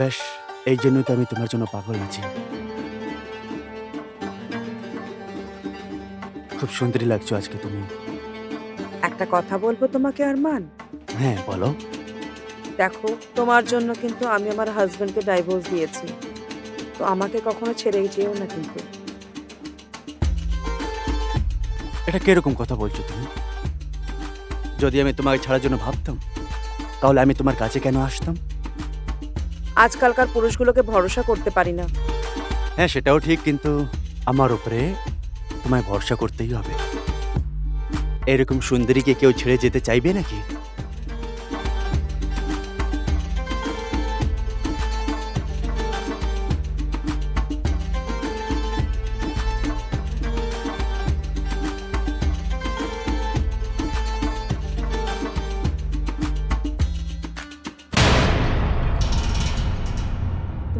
বেশ এই জন্যই তো আমি তোমার জন্য পাগল আছি। খুব সুন্দরী লাগছো আজকে তুমি। একটা কথা বলব তোমাকে আরমান? হ্যাঁ বলো। দেখো তোমার জন্য কিন্তু আমি আমার হাজবেন্ডকে ডাইভোর্স দিয়েছি। তো আমাকে কখনো ছেড়ে যেও না কিন্তু। এটা কীরকম কথা বলছো তুমি? যদি আমি তোমাকে ছাড়ার জন্য ভাবতাম তাহলে আমি তোমার কাছে কেন আসতাম? আজকালকার পুরুষগুলোকে ভরসা করতে পারি না। হ্যাঁ সেটাও ঠিক, কিন্তু আমার উপরে তোমায় ভরসা করতেই হবে। এরকম সুন্দরীকে কেউ ছেড়ে যেতে চাইবে নাকি?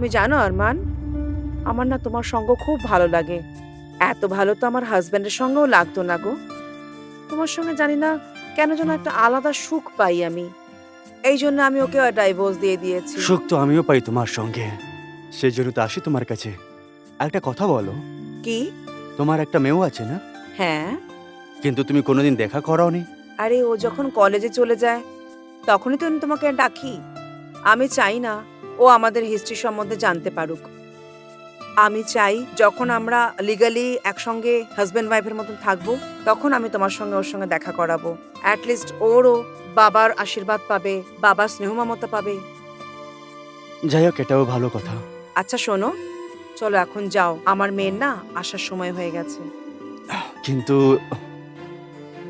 তুমি জানো আরমান আমার না তোমার সঙ্গ খুব ভালো লাগে। এত ভালো তো আমার হাজবেন্ডের সঙ্গেও লাগতো না গো। তোমার সঙ্গে জানি না কেন যেন একটা আলাদা সুখ পাই আমি। এই জন্য আমি ওকে ডাইভোর্স দিয়ে দিয়েছি। সুখ তো আমিও পাই তোমার সঙ্গে। সেই জন্য তো আসি তোমার কাছে। একটা কথা বলো। কি? তোমার একটা মেয়েও আছে না? হ্যাঁ। কিন্তু তুমি কোনোদিন দেখা করাওনি? আরে ও যখন কলেজে চলে যায় তখনই তো আমি তোমাকে ডাকি। আমি চাই না ও আমাদের হিস্ট্রি সম্বন্ধে জানতে পারুক। আমি চাই যখন আমরা লিগালি একসঙ্গে হাজব্যান্ড ওয়াইফের মতন থাকব তখন আমি তোমার সঙ্গে ওর সঙ্গে দেখা করাবো। অ্যাটলিস্ট ওরও বাবার আশীর্বাদ পাবে বাবার স্নেহ মমতা পাবে। যাই হোক এটাও ভালো কথা। আচ্ছা শোনো। চলো এখন যাও। আমার মেয়ের না আসার সময় হয়ে গেছে। কিন্তু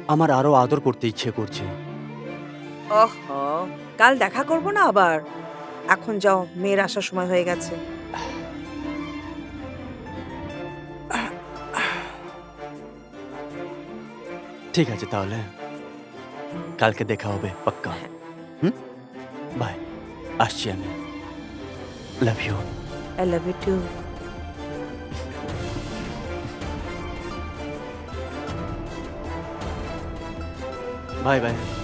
আমার আরও আদর করতে ইচ্ছে করছে। ওহ। কাল দেখা করব না আবার। এখন যাও মেয়ের আসার সময় হয়ে গেছে। ঠিক আছে তাহলে। কালকে দেখা হবে পাক্কা। হুম? বাই। আসছি আমি। Love you I love you too bye bye.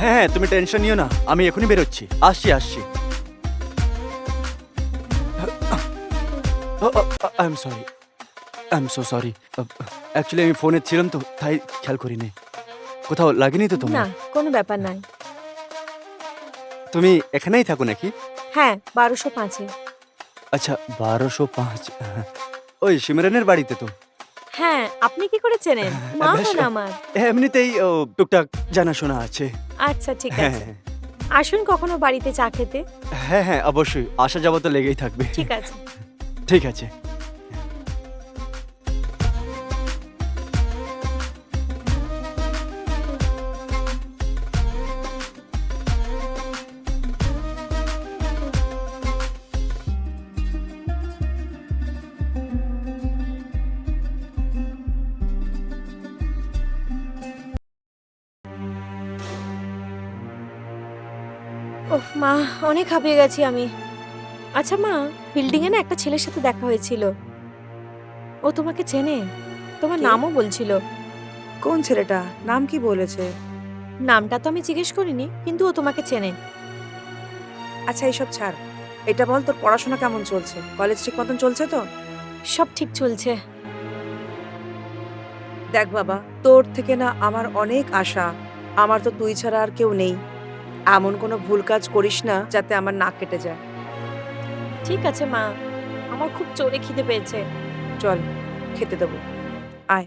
হ্যাঁ হ্যাঁ, তুমি টেনশন নিও না আমি এখনই বেরোচ্ছি। আসছি আসছি। I am sorry I am so sorry actually আমি ফোনে ছিলাম তো তাই খেয়াল করিনি। কোথাও লাগেনি তো না কোনো ব্যাপার নাই। তুমি এখানেই থাকো নাকি? হ্যাঁ বারোশো পাঁচে। আচ্ছা বারোশো পাঁচ। ওই সিমরানের বাড়িতে তো। হ্যাঁ আপনি কি করে চেনেন? মা হন আমার। এমনিতেই টুকটাক জানাশোনা আছে। আচ্ছা ঠিক হ্যাঁ আছে। আসুন কখনো বাড়িতে চা খেতে? হ্যাঁ হ্যাঁ অবশ্যই। আসা যাওয়া তো লেগেই থাকবে। ঠিক আছে। ঠিক আছে। ওহ মা অনেক হাঁপিয়ে গেছি আমি। আচ্ছা মা বিল্ডিং এ না একটা ছেলের সাথে দেখা হয়েছিল। ও তোমাকে চেনে? তোমার নামও বলছিল। কোন ছেলেটা? নাম কি বলেছে? নামটা তো আমি জিজ্ঞেস করিনি কিন্তু ও তোমাকে চেনে। আচ্ছা এইসব ছাড়। এটা বল তোর পড়াশোনা কেমন চলছে? কলেজ ঠিক মতন চলছে তো? সব ঠিক চলছে। দেখ বাবা তোর থেকে না আমার অনেক আশা। আমার তো তুই ছাড়া আর কেউ নেই। এমন কোনো ভুল কাজ করিস না যাতে আমার নাক কেটে যায়। ঠিক আছে মা আমার খুব চোরে খিদে পেয়েছে। চল খেতে দেবো। আয়।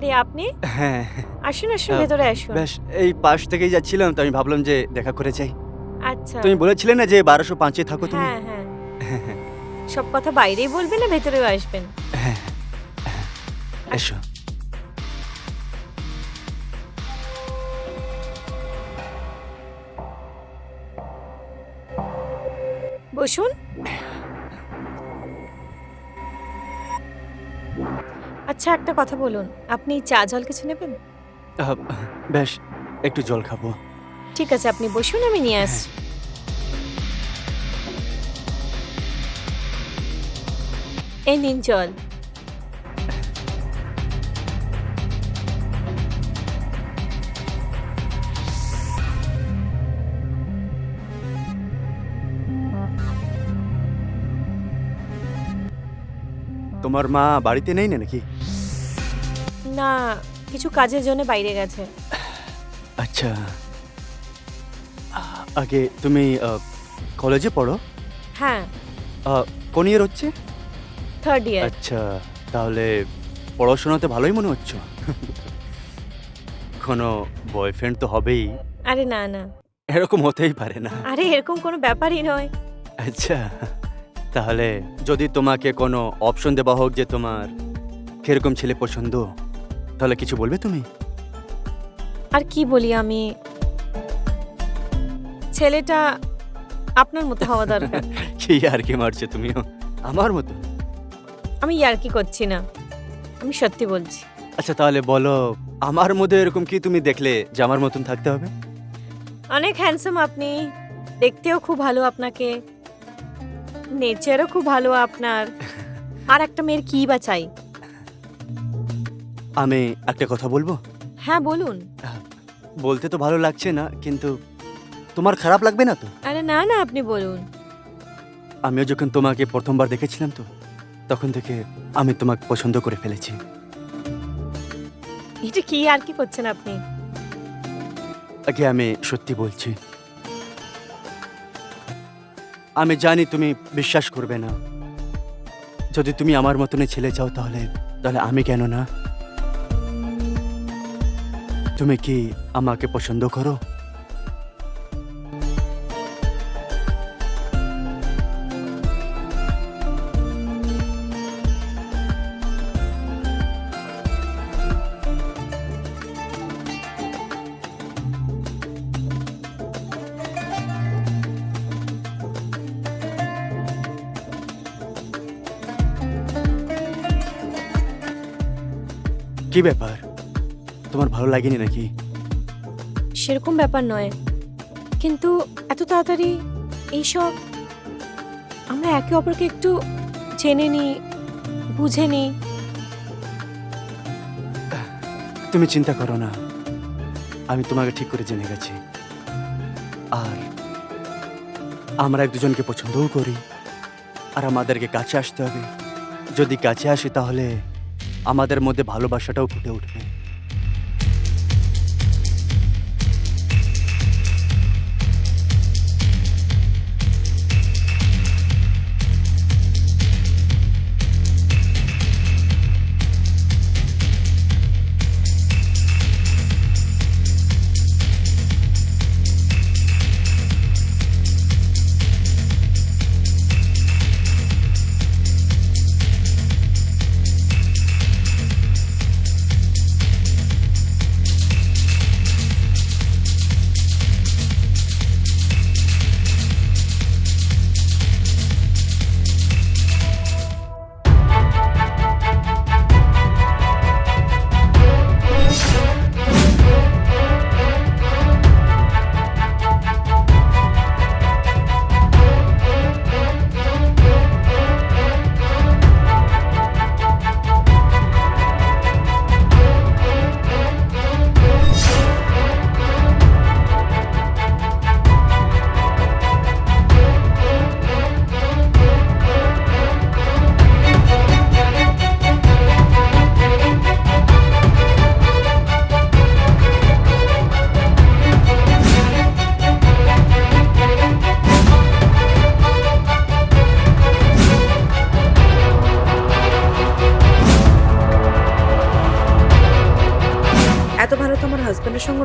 আরে আপনি? হ্যাঁ। আসুন আসুন ভেতরে আসুন। বেশ এই পাশ থেকেই যাচ্ছিলাম তো আমি ভাবলাম যে দেখা করে যাই। আচ্ছা। তুমি বলেছিলে না যে বারোশো পাঁচে থাকো তুমি? হ্যাঁ হ্যাঁ। সব কথা বাইরেই বলবে না ভেতরেও আসবেন? হ্যাঁ।, হ্যাঁ। এসো। বসুন। আচ্ছা একটা কথা বলুন। আপনি চা জল কিছু নেবেন? আহ, বেশ একটু জল খাব। ঠিক আছে আপনি বসুন আমি নিয়ে আসছি। এই নিন জল। তোমার মা বাড়িতে নেই না নাকি? না কিছু কাজের জন্য বাইরে গেছে। আচ্ছা। আগে তুমি কলেজে পড়ো? হ্যাঁ। কোন ইয়ার হচ্ছে? থার্ড ইয়ার আচ্ছা তাহলে পড়াশোনাতে ভালোই মনে হচ্ছে। কোনো বয়ফ্রেন্ড তো হবেই। আরে না না। এরকম হতেই পারে না। আরে এরকম কোনো ব্যাপারই নয়। আচ্ছা তাহলে যদি তোমাকে কোনো অপশন দেওয়া হোক যে তোমার কীরকম ছেলে পছন্দ? তাহলে কিছু বলবে তুমি? আর কি বলি আমি? ছেলেটা আপনার মতো হওয়া দরকার। কি আর কি মারছে তুমিও। আমার মতো? আমি ইয়ার্কি করছি না। আমি সত্যি বলছি। আচ্ছা তাহলে বলো আমার মধ্যে এরকম কি তুমি দেখলে যে আমার মতন থাকতে হবে? অনেক হ্যান্ডসাম আপনি। দেখতেও খুব ভালো আপনাকে। নেচারও খুব ভালো আপনার। আর একটা মেয়ের কি বা চাই? আমি একটা কথা বলব? হ্যাঁ বলুন। বলতে তো ভালো লাগছে না কিন্তু তোমার খারাপ লাগবে না তো? আরে না না আপনি বলুন। আমিও যখন তোমাকে প্রথমবার দেখেছিলাম তো তখন থেকে আমি তোমাকে পছন্দ করে ফেলেছি। এটা কি আর কি করছেন আপনি? আগে আমি সত্যি বলছি। আমি জানি তুমি বিশ্বাস করবে না। যদি তুমি আমার মতনে ছেলে চাও তাহলে তাহলে আমি কেন না? তুমি কি আমাকে পছন্দ করো? কি ব্যাপার? ভালো লাগেনি নাকি? সেরকম ব্যাপার নয়। কিন্তু এত তাড়াতাড়ি এইসব আমরা একে অপরকে একটু জেনে নিই বুঝে নিই তুমি চিন্তা করো না। আমি তোমাকে ঠিক করে জেনে গেছি। আর আমরা এক দুজনকে পছন্দও করি। আর আমাদেরকে কাছে আসতে হবে। যদি কাছে আসি তাহলে আমাদের মধ্যে ভালোবাসাটাও ফুটে উঠবে।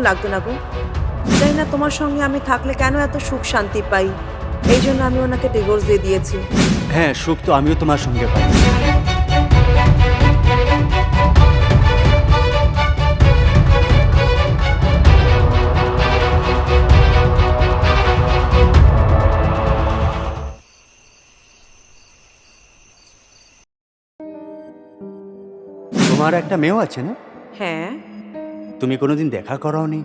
লাগতো না গো। তাই না তোমার সঙ্গে আমি থাকলে কেন এত সুখ শান্তি পাই। এই জন্য আমি ওনাকে ডিভোর্স দিয়ে দিয়েছি। হ্যাঁ সুখ তো আমিও তোমার সঙ্গে পাই। তোমার একটা মেয়েও আছে না? হ্যাঁ। তুমি কোনোদিন দেখা করাওনি?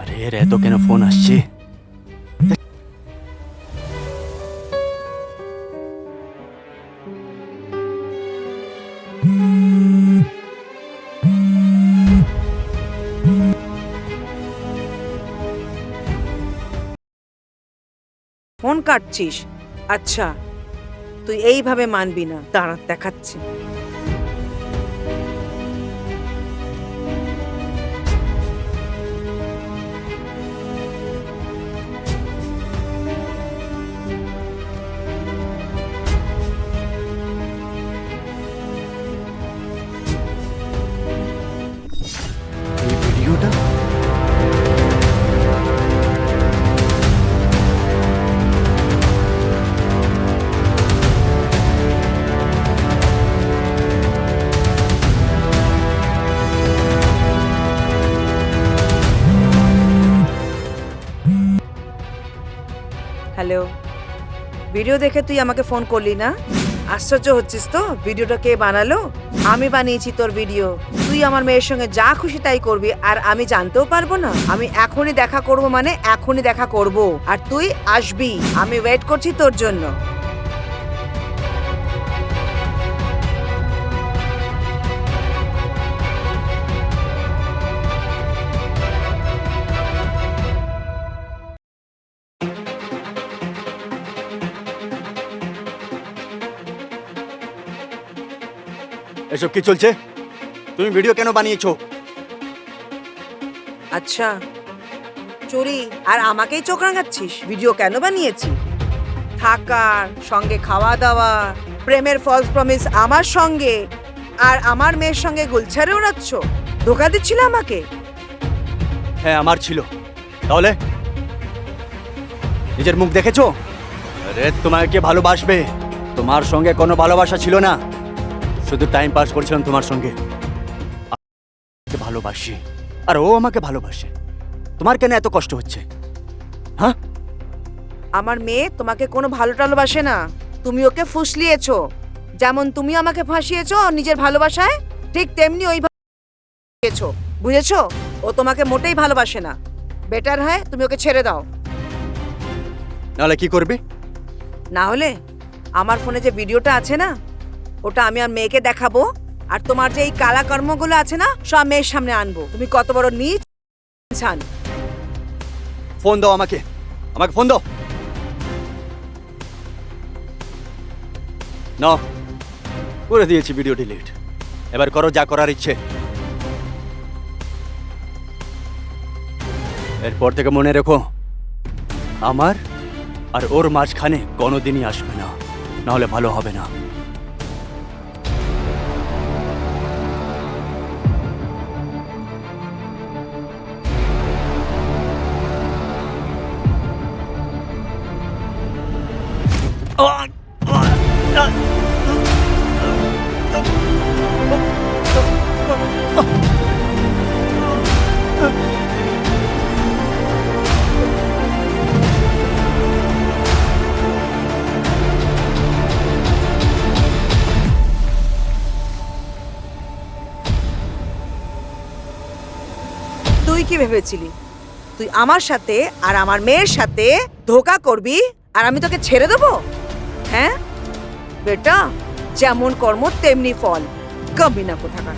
আরে এত কেন ফোন আসছে? কাটছিস। আচ্ছা তুই এইভাবে মানবি না। দাঁড়াত দেখাচ্ছি। ভিডিও দেখে তুই আমাকে ফোন করলি না? আশ্চর্য হচ্ছিস তো? ভিডিওটা কে বানালো? আমি বানিয়েছি তোর ভিডিও। তুই আমার মেয়ের সঙ্গে যা খুশি তাই করবি, আর আমি জানতেও পারব না। আমি এখনই দেখা করব মানে এখনই দেখা করব। আর তুই আসবি। আমি ওয়েট করছি তোর জন্য। এসব কি চলছে? তুমি ভিডিও কেন বানিয়েছো? আচ্ছা চুরি আর আমাকেই চোখ রাঙাচ্ছিস? ভিডিও কেন বানিয়েছি? থাকার সঙ্গে খাওয়া দাওয়া প্রেমের ফলস প্রমিস আমার সঙ্গে আর আমার মেয়ের সঙ্গে গুলছারে ওড়াচ্ছ? ধোকা দিচ্ছিল আমাকে? হ্যাঁ আমার ছিল। তাহলে? নিজের মুখ দেখেছ? আরে তোমাকে কে ভালোবাসবে? তোমার সঙ্গে কোনো ভালোবাসা ছিল না। শুধু টাইম পাস করছিলাম তোমার সঙ্গে। ভালোবাসি। আর ও আমাকে ভালোবাসে। তোমার কেন এত কষ্ট হচ্ছে? হ্যাঁ? আমার মেয়ে তোমাকে কোনো ভালো টালোবাসে না। তুমি ওকে ফুসলিয়েছো। যেমন তুমি আমাকে ফাঁসিয়েছো নিজের ভালোবাসায় ঠিক তেমনি ওই বুঝেছ? ও তোমাকে মোটেই ভালোবাসে না। বেটার হয় তুমি ওকে ছেড়ে দাও। নাহলে কি করবে? না হলে আমার ফোনে যে ভিডিওটা আছে না ওটা আমি আর মেয়েকে দেখাবো। আর তোমার যে এই কালা কর্মগুলো আছে না, সব মেয়ের সামনে আনব। তুমি কত বড় নিচ ইনসান ফোন দাও আমাকে। আমাকে ফোন দাও। না করে দিয়েছি ভিডিও ডিলিট এবার করো যা করার ইচ্ছে। এরপর থেকে মনে রেখো, আমার আর ওর মাঝখানে কোনোদিনই আসবে না। নাহলে ভালো হবে না। কি ভেবেছিলি? তুই আমার সাথে আর আমার মেয়ের সাথে ধোকা করবি আর আমি তোকে ছেড়ে দেবো? হ্যাঁ? বেটা, যেমন কর্ম, তেমনি ফল। কমিনা কোথাকার।